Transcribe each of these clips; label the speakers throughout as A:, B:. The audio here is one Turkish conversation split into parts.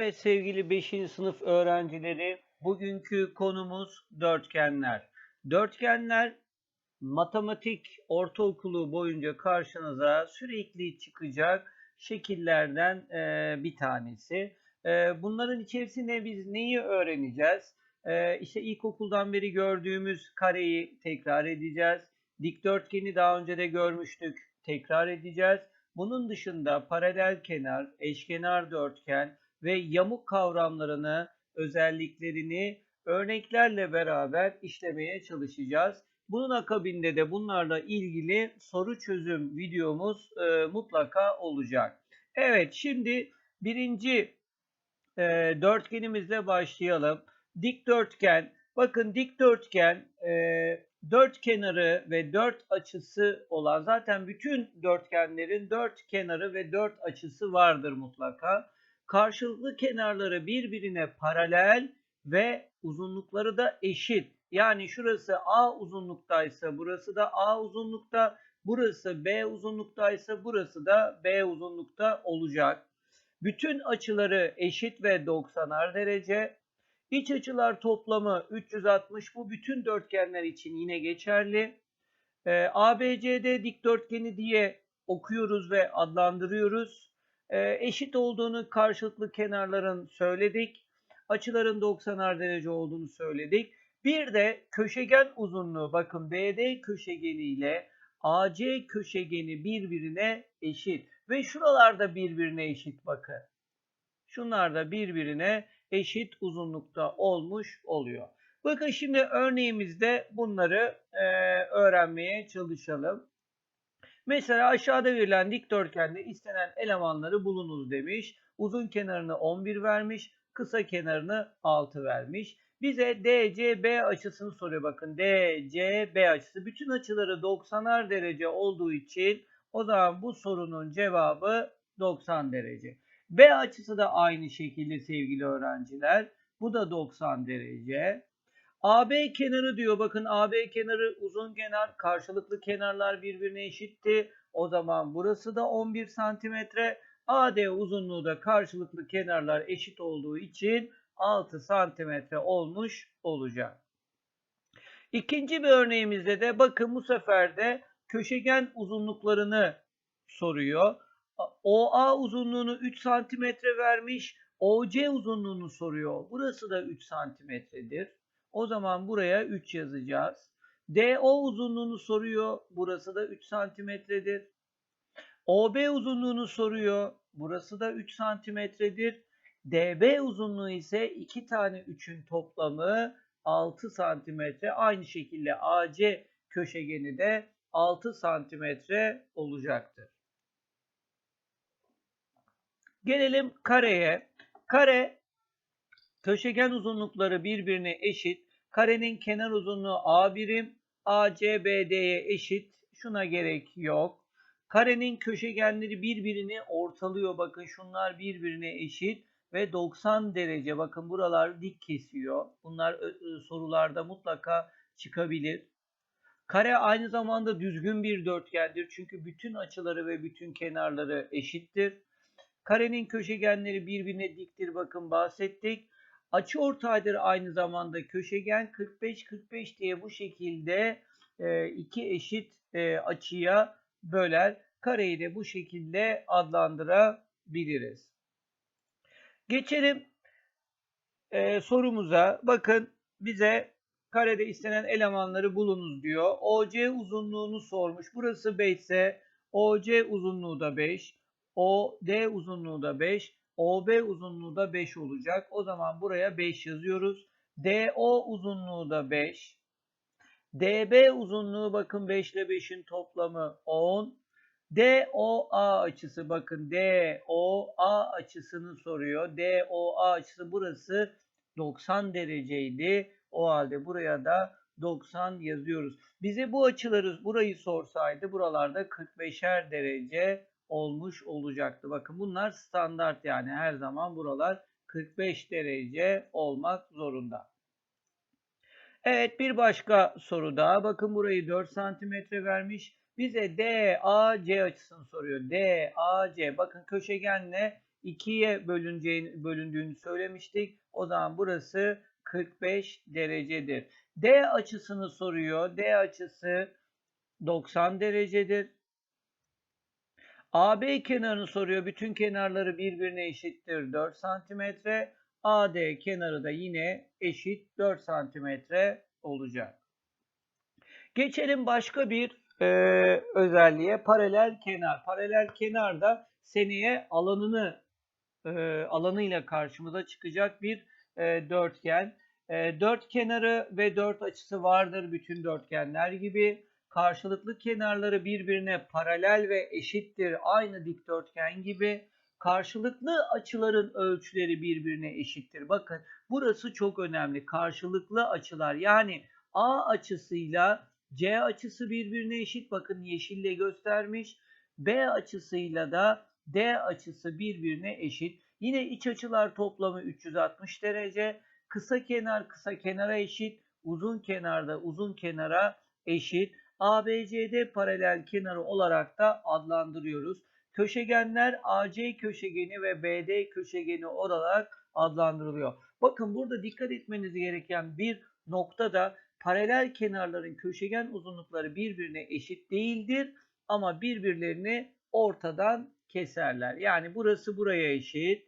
A: Evet sevgili 5. sınıf öğrencileri, bugünkü konumuz dörtgenler. Dörtgenler matematik ortaokulu boyunca karşınıza sürekli çıkacak şekillerden e, bir tanesi. E, bunların içerisinde biz neyi öğreneceğiz? E, işte ilkokuldan beri gördüğümüz kareyi tekrar edeceğiz. Dikdörtgeni daha önce de görmüştük, tekrar edeceğiz. Bunun dışında paralel kenar, eşkenar dörtgen, ve yamuk kavramlarını, özelliklerini örneklerle beraber işlemeye çalışacağız. Bunun akabinde de bunlarla ilgili soru çözüm videomuz e, mutlaka olacak. Evet şimdi birinci e, dörtgenimizle başlayalım. Dikdörtgen. Bakın dikdörtgen e, dört kenarı ve dört açısı olan zaten bütün dörtgenlerin dört kenarı ve dört açısı vardır mutlaka karşılıklı kenarları birbirine paralel ve uzunlukları da eşit. Yani şurası A uzunluktaysa burası da A uzunlukta, burası B uzunluktaysa burası da B uzunlukta olacak. Bütün açıları eşit ve 90'ar derece. İç açılar toplamı 360 bu bütün dörtgenler için yine geçerli. Ee, ABCD dikdörtgeni diye okuyoruz ve adlandırıyoruz. Ee, eşit olduğunu karşılıklı kenarların söyledik. Açıların 90'ar derece olduğunu söyledik. Bir de köşegen uzunluğu bakın BD köşegeni ile AC köşegeni birbirine eşit. Ve şuralarda birbirine eşit bakın. Şunlar da birbirine eşit uzunlukta olmuş oluyor. Bakın şimdi örneğimizde bunları e, öğrenmeye çalışalım. Mesela aşağıda verilen dikdörtgende istenen elemanları bulunuz demiş. Uzun kenarını 11 vermiş, kısa kenarını 6 vermiş. Bize DCB açısını soruyor bakın. DCB açısı. Bütün açıları 90'ar derece olduğu için o zaman bu sorunun cevabı 90 derece. B açısı da aynı şekilde sevgili öğrenciler. Bu da 90 derece. AB kenarı diyor. Bakın AB kenarı uzun kenar. Karşılıklı kenarlar birbirine eşitti. O zaman burası da 11 santimetre. AD uzunluğu da karşılıklı kenarlar eşit olduğu için 6 santimetre olmuş olacak. İkinci bir örneğimizde de bakın bu sefer de köşegen uzunluklarını soruyor. OA uzunluğunu 3 santimetre vermiş. OC uzunluğunu soruyor. Burası da 3 santimetredir. O zaman buraya 3 yazacağız. DO uzunluğunu soruyor. Burası da 3 santimetredir. OB uzunluğunu soruyor. Burası da 3 santimetredir. DB uzunluğu ise 2 tane 3'ün toplamı 6 santimetre. Aynı şekilde AC köşegeni de 6 santimetre olacaktır. Gelelim kareye. Kare Köşegen uzunlukları birbirine eşit. Karenin kenar uzunluğu A birim. ACBD'ye eşit. Şuna gerek yok. Karenin köşegenleri birbirini ortalıyor. Bakın şunlar birbirine eşit ve 90 derece. Bakın buralar dik kesiyor. Bunlar sorularda mutlaka çıkabilir. Kare aynı zamanda düzgün bir dörtgendir. Çünkü bütün açıları ve bütün kenarları eşittir. Karenin köşegenleri birbirine diktir. Bakın bahsettik. Açı ortaydır aynı zamanda köşegen 45-45 diye bu şekilde e, iki eşit e, açıya böler. Kareyi de bu şekilde adlandırabiliriz. Geçelim e, sorumuza. Bakın bize karede istenen elemanları bulunuz diyor. OC uzunluğunu sormuş. Burası 5 ise OC uzunluğu da 5. OD uzunluğu da 5. OB uzunluğu da 5 olacak. O zaman buraya 5 yazıyoruz. DO uzunluğu da 5. DB uzunluğu bakın 5 ile 5'in toplamı 10. DOA açısı bakın DOA açısını soruyor. DOA açısı burası 90 dereceydi. O halde buraya da 90 yazıyoruz. Bize bu açıları burayı sorsaydı buralarda 45'er derece olmuş olacaktı. Bakın bunlar standart yani her zaman buralar 45 derece olmak zorunda. Evet bir başka soru daha. Bakın burayı 4 santimetre vermiş. Bize DAC açısını soruyor. DAC bakın köşegenle 2'ye bölüneceğini, bölündüğünü söylemiştik. O zaman burası 45 derecedir. D açısını soruyor. D açısı 90 derecedir. AB kenarını soruyor. Bütün kenarları birbirine eşittir 4 santimetre. AD kenarı da yine eşit 4 santimetre olacak. Geçelim başka bir e, özelliğe. Paralel kenar. Paralel kenar da seneye alanını e, alanıyla karşımıza çıkacak bir e, dörtgen. E, dört kenarı ve dört açısı vardır bütün dörtgenler gibi. Karşılıklı kenarları birbirine paralel ve eşittir aynı dikdörtgen gibi. Karşılıklı açıların ölçüleri birbirine eşittir. Bakın burası çok önemli. Karşılıklı açılar yani A açısıyla C açısı birbirine eşit. Bakın yeşille göstermiş. B açısıyla da D açısı birbirine eşit. Yine iç açılar toplamı 360 derece. Kısa kenar kısa kenara eşit. Uzun kenarda uzun kenara eşit. ABCD paralel kenarı olarak da adlandırıyoruz. Köşegenler AC köşegeni ve BD köşegeni olarak adlandırılıyor. Bakın burada dikkat etmeniz gereken bir nokta da paralel kenarların köşegen uzunlukları birbirine eşit değildir ama birbirlerini ortadan keserler. Yani burası buraya eşit,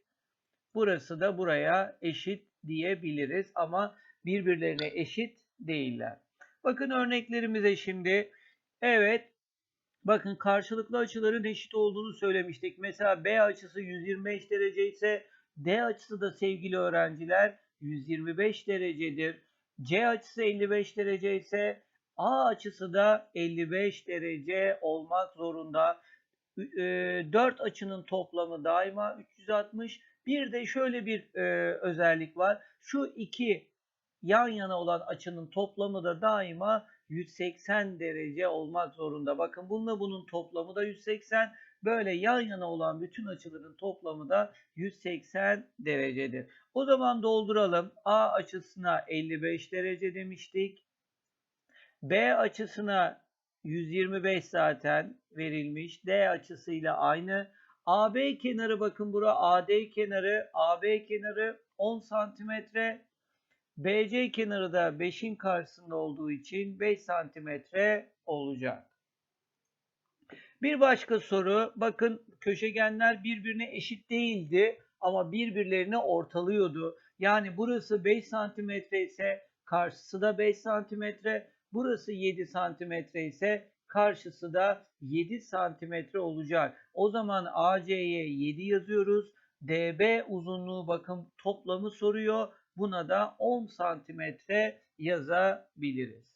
A: burası da buraya eşit diyebiliriz ama birbirlerine eşit değiller. Bakın örneklerimize şimdi. Evet. Bakın karşılıklı açıların eşit olduğunu söylemiştik. Mesela B açısı 125 derece ise D açısı da sevgili öğrenciler 125 derecedir. C açısı 55 derece ise A açısı da 55 derece olmak zorunda. 4 açının toplamı daima 360. Bir de şöyle bir e, özellik var. Şu iki yan yana olan açının toplamı da daima 180 derece olmak zorunda. Bakın bununla bunun toplamı da 180. Böyle yan yana olan bütün açıların toplamı da 180 derecedir. O zaman dolduralım. A açısına 55 derece demiştik. B açısına 125 zaten verilmiş. D açısıyla aynı. AB kenarı bakın bura AD kenarı. AB kenarı 10 santimetre. BC kenarı da 5'in karşısında olduğu için 5 santimetre olacak. Bir başka soru. Bakın köşegenler birbirine eşit değildi ama birbirlerini ortalıyordu. Yani burası 5 santimetre ise karşısı da 5 santimetre. Burası 7 santimetre ise karşısı da 7 santimetre olacak. O zaman AC'ye 7 yazıyoruz. DB uzunluğu bakın toplamı soruyor. Buna da 10 santimetre yazabiliriz.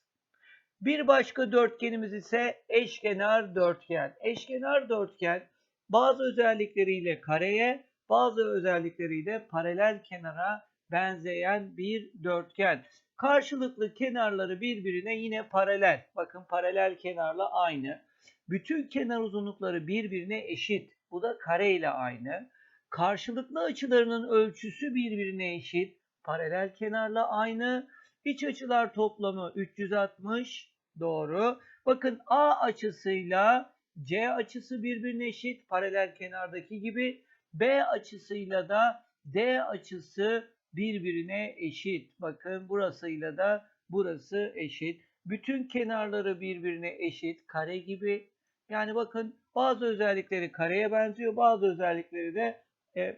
A: Bir başka dörtgenimiz ise eşkenar dörtgen. Eşkenar dörtgen bazı özellikleriyle kareye, bazı özellikleriyle paralel kenara benzeyen bir dörtgen. Karşılıklı kenarları birbirine yine paralel. Bakın paralel kenarla aynı. Bütün kenar uzunlukları birbirine eşit. Bu da kare ile aynı. Karşılıklı açılarının ölçüsü birbirine eşit. Paralel kenarla aynı. İç açılar toplamı 360. Doğru. Bakın A açısıyla C açısı birbirine eşit. Paralel kenardaki gibi. B açısıyla da D açısı birbirine eşit. Bakın burasıyla da burası eşit. Bütün kenarları birbirine eşit. Kare gibi. Yani bakın bazı özellikleri kareye benziyor. Bazı özellikleri de e,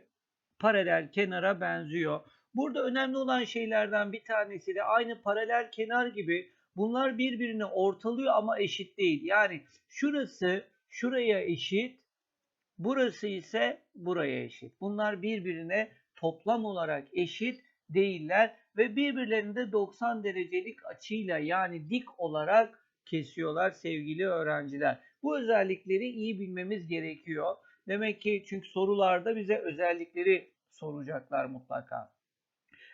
A: paralel kenara benziyor. Burada önemli olan şeylerden bir tanesi de aynı paralel kenar gibi bunlar birbirini ortalıyor ama eşit değil. Yani şurası şuraya eşit, burası ise buraya eşit. Bunlar birbirine toplam olarak eşit değiller ve birbirlerini de 90 derecelik açıyla yani dik olarak kesiyorlar sevgili öğrenciler. Bu özellikleri iyi bilmemiz gerekiyor. Demek ki çünkü sorularda bize özellikleri soracaklar mutlaka.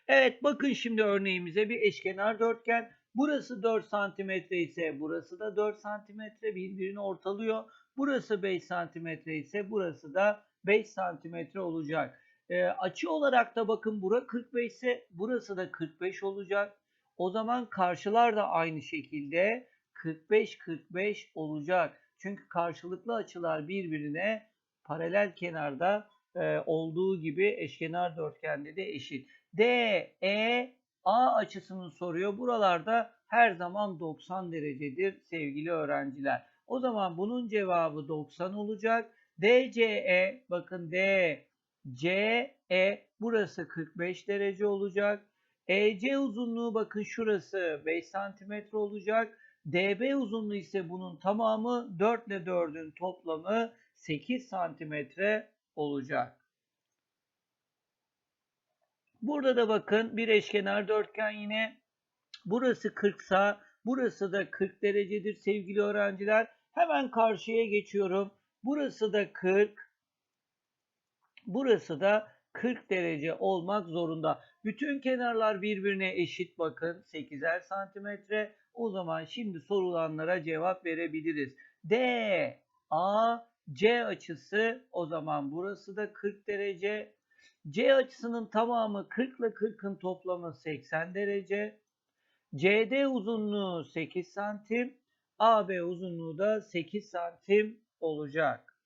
A: Evet bakın şimdi örneğimize bir eşkenar dörtgen. Burası 4 santimetre ise burası da 4 santimetre birbirini ortalıyor. Burası 5 santimetre ise burası da 5 santimetre olacak. E, açı olarak da bakın bura 45 ise burası da 45 olacak. O zaman karşılar da aynı şekilde 45-45 olacak. Çünkü karşılıklı açılar birbirine paralel kenarda e, olduğu gibi eşkenar dörtgende de eşit. D, E, A açısını soruyor. Buralarda her zaman 90 derecedir sevgili öğrenciler. O zaman bunun cevabı 90 olacak. DCE bakın D, C, E burası 45 derece olacak. EC uzunluğu bakın şurası 5 santimetre olacak. DB uzunluğu ise bunun tamamı 4 ile 4'ün toplamı 8 santimetre olacak. Burada da bakın bir eşkenar dörtgen yine. Burası 40 sa burası da 40 derecedir sevgili öğrenciler. Hemen karşıya geçiyorum. Burası da 40. Burası da 40 derece olmak zorunda. Bütün kenarlar birbirine eşit bakın. 8'er santimetre. O zaman şimdi sorulanlara cevap verebiliriz. D, A, C açısı o zaman burası da 40 derece. C açısının tamamı 40 ile 40'ın toplamı 80 derece. CD uzunluğu 8 santim. AB uzunluğu da 8 santim olacak.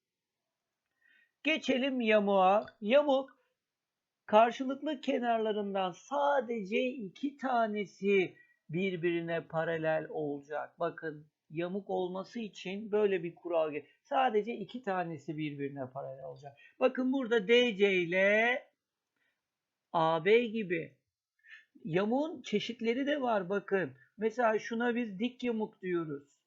A: Geçelim yamuğa. Yamuk karşılıklı kenarlarından sadece iki tanesi birbirine paralel olacak. Bakın yamuk olması için böyle bir kural. Sadece iki tanesi birbirine paralel olacak. Bakın burada DC ile AB gibi. Yamuğun çeşitleri de var bakın. Mesela şuna biz dik yamuk diyoruz.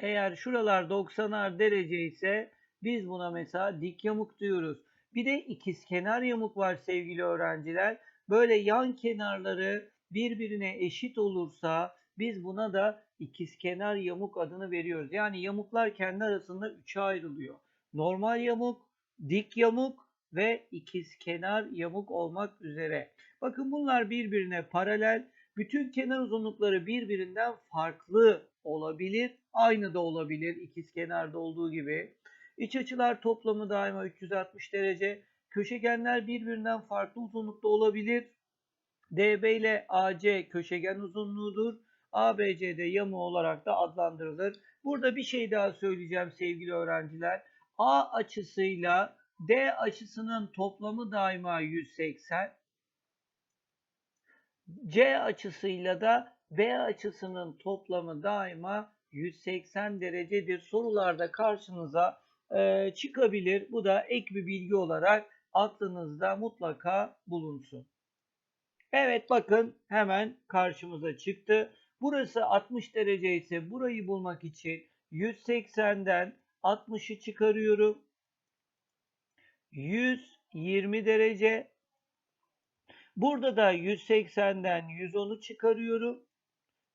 A: Eğer şuralar 90'ar derece ise biz buna mesela dik yamuk diyoruz. Bir de ikizkenar yamuk var sevgili öğrenciler. Böyle yan kenarları birbirine eşit olursa biz buna da ikizkenar yamuk adını veriyoruz. Yani yamuklar kendi arasında üçe ayrılıyor. Normal yamuk, dik yamuk ve ikizkenar yamuk olmak üzere. Bakın bunlar birbirine paralel. Bütün kenar uzunlukları birbirinden farklı olabilir. Aynı da olabilir ikizkenarda olduğu gibi. İç açılar toplamı daima 360 derece. Köşegenler birbirinden farklı uzunlukta olabilir. DB ile AC köşegen uzunluğudur. ABCD yamuğu olarak da adlandırılır. Burada bir şey daha söyleyeceğim sevgili öğrenciler. A açısıyla D açısının toplamı daima 180. C açısıyla da B açısının toplamı daima 180 derecedir. Sorularda karşınıza e, çıkabilir. Bu da ek bir bilgi olarak aklınızda mutlaka bulunsun. Evet bakın hemen karşımıza çıktı. Burası 60 derece ise burayı bulmak için 180'den 60'ı çıkarıyorum. 120 derece. Burada da 180'den 110'u çıkarıyorum.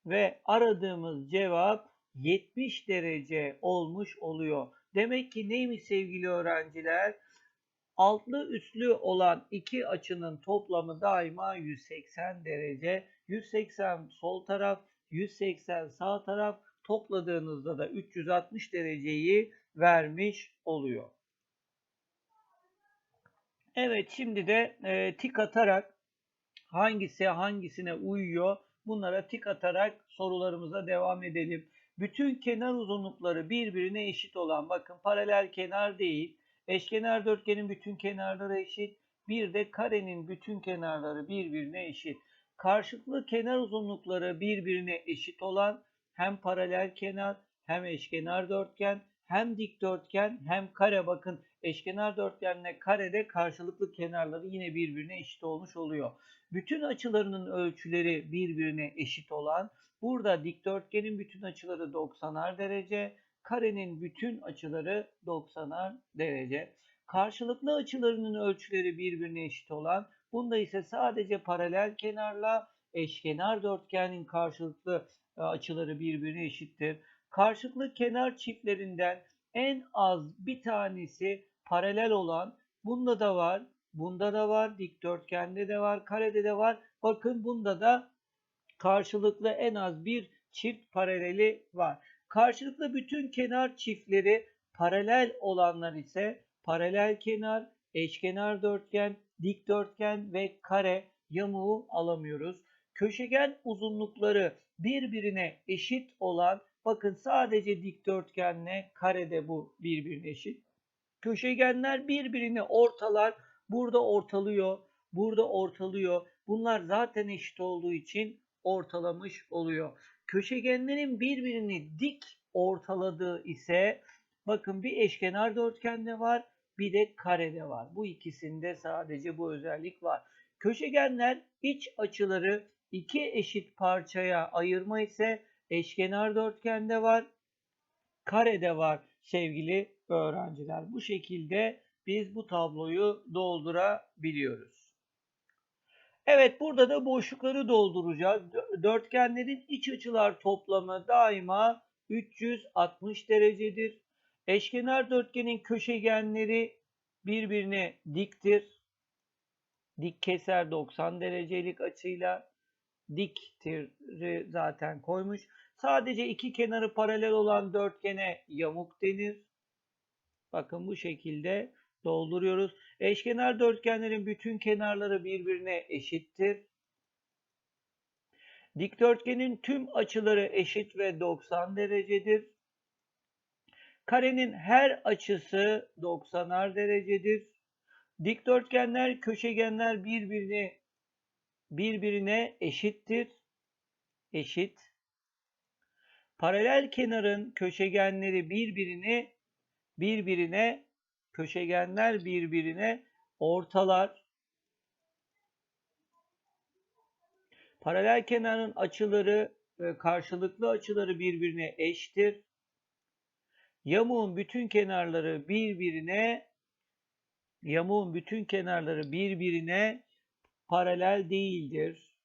A: Ve aradığımız cevap 70 derece olmuş oluyor. Demek ki neymiş sevgili öğrenciler? Altlı üstlü olan iki açının toplamı daima 180 derece. 180 sol taraf, 180 sağ taraf topladığınızda da 360 dereceyi vermiş oluyor. Evet şimdi de e, tik atarak hangisi hangisine uyuyor bunlara tik atarak sorularımıza devam edelim. Bütün kenar uzunlukları birbirine eşit olan bakın paralel kenar değil eşkenar dörtgenin bütün kenarları eşit bir de karenin bütün kenarları birbirine eşit. Karşılıklı kenar uzunlukları birbirine eşit olan hem paralel kenar hem eşkenar dörtgen hem dikdörtgen hem kare bakın eşkenar dörtgenle karede karşılıklı kenarları yine birbirine eşit olmuş oluyor. Bütün açılarının ölçüleri birbirine eşit olan burada dikdörtgenin bütün açıları 90'ar derece, karenin bütün açıları 90'ar derece. Karşılıklı açılarının ölçüleri birbirine eşit olan bunda ise sadece paralel kenarla eşkenar dörtgenin karşılıklı e, açıları birbirine eşittir. Karşılıklı kenar çiftlerinden en az bir tanesi paralel olan bunda da var, bunda da var, dikdörtgende de var, karede de var. Bakın bunda da karşılıklı en az bir çift paraleli var. Karşılıklı bütün kenar çiftleri paralel olanlar ise paralel kenar, eşkenar dörtgen, dikdörtgen ve kare yamuğu alamıyoruz. Köşegen uzunlukları birbirine eşit olan bakın sadece dikdörtgenle karede bu birbirine eşit. Köşegenler birbirini ortalar. Burada ortalıyor. Burada ortalıyor. Bunlar zaten eşit olduğu için ortalamış oluyor. Köşegenlerin birbirini dik ortaladığı ise bakın bir eşkenar dörtgende var bir de karede var. Bu ikisinde sadece bu özellik var. Köşegenler iç açıları iki eşit parçaya ayırma ise eşkenar dörtgende var, karede var sevgili öğrenciler. Bu şekilde biz bu tabloyu doldurabiliyoruz. Evet burada da boşlukları dolduracağız. Dörtgenlerin iç açılar toplamı daima 360 derecedir. Eşkenar dörtgenin köşegenleri birbirine diktir. Dik keser 90 derecelik açıyla diktir zaten koymuş. Sadece iki kenarı paralel olan dörtgene yamuk denir. Bakın bu şekilde dolduruyoruz. Eşkenar dörtgenlerin bütün kenarları birbirine eşittir. Dikdörtgenin tüm açıları eşit ve 90 derecedir. Karenin her açısı 90'ar derecedir. Dikdörtgenler, köşegenler birbirine birbirine eşittir. Eşit. Paralel kenarın köşegenleri birbirine birbirine köşegenler birbirine ortalar. Paralel kenarın açıları karşılıklı açıları birbirine eşittir. Yamuğun bütün kenarları birbirine yamuğun bütün kenarları birbirine paralel değildir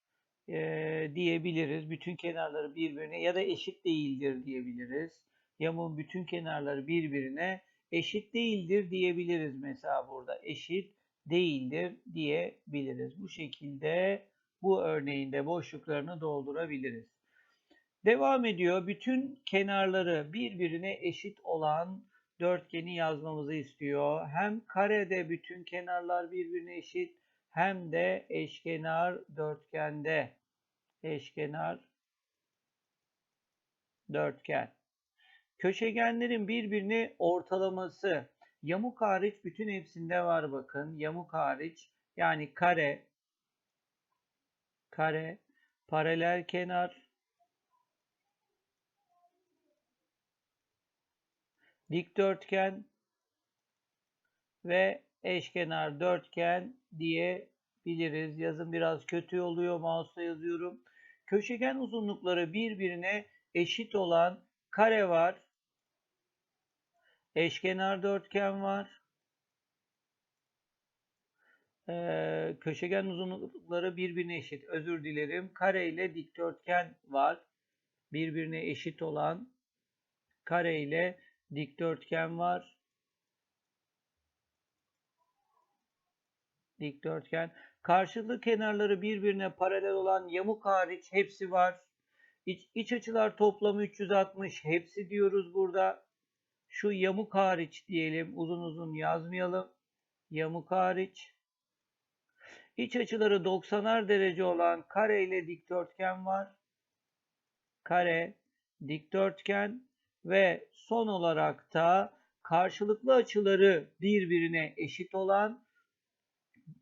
A: e, diyebiliriz. Bütün kenarları birbirine ya da eşit değildir diyebiliriz. Yamuğun bütün kenarları birbirine eşit değildir diyebiliriz mesela burada. Eşit değildir diyebiliriz. Bu şekilde bu örneğinde boşluklarını doldurabiliriz. Devam ediyor. Bütün kenarları birbirine eşit olan dörtgeni yazmamızı istiyor. Hem karede bütün kenarlar birbirine eşit hem de eşkenar dörtgende. Eşkenar dörtgen. Köşegenlerin birbirini ortalaması. Yamuk hariç bütün hepsinde var bakın. Yamuk hariç yani kare, kare, paralel kenar, dikdörtgen ve eşkenar dörtgen diyebiliriz. Yazım biraz kötü oluyor. Mouse'la yazıyorum. Köşegen uzunlukları birbirine eşit olan kare var. Eşkenar dörtgen var. Ee, köşegen uzunlukları birbirine eşit. Özür dilerim. Kare ile dikdörtgen var. Birbirine eşit olan kare ile dikdörtgen var. Dikdörtgen. Karşılıklı kenarları birbirine paralel olan yamuk hariç hepsi var. İç, iç açılar toplamı 360 hepsi diyoruz burada. Şu yamuk hariç diyelim. Uzun uzun yazmayalım. Yamuk hariç. İç açıları 90'ar derece olan kare ile dikdörtgen var. Kare, dikdörtgen ve son olarak da karşılıklı açıları birbirine eşit olan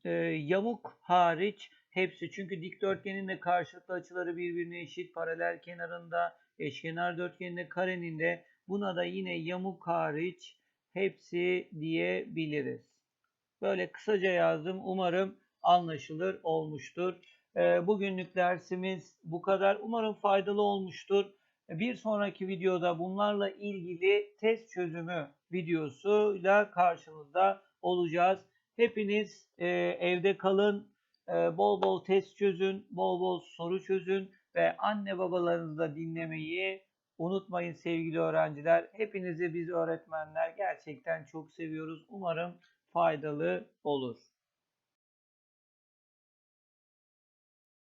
A: e, yamuk hariç hepsi. Çünkü dikdörtgenin de karşılıklı açıları birbirine eşit. Paralel kenarında, eşkenar dörtgenin de karenin de buna da yine yamuk hariç hepsi diyebiliriz. Böyle kısaca yazdım. Umarım anlaşılır olmuştur. E, bugünlük dersimiz bu kadar. Umarım faydalı olmuştur. Bir sonraki videoda bunlarla ilgili test çözümü videosuyla karşınızda olacağız. Hepiniz e, evde kalın, e, bol bol test çözün, bol bol soru çözün ve anne babalarınızı da dinlemeyi unutmayın sevgili öğrenciler. Hepinizi biz öğretmenler gerçekten çok seviyoruz. Umarım faydalı olur.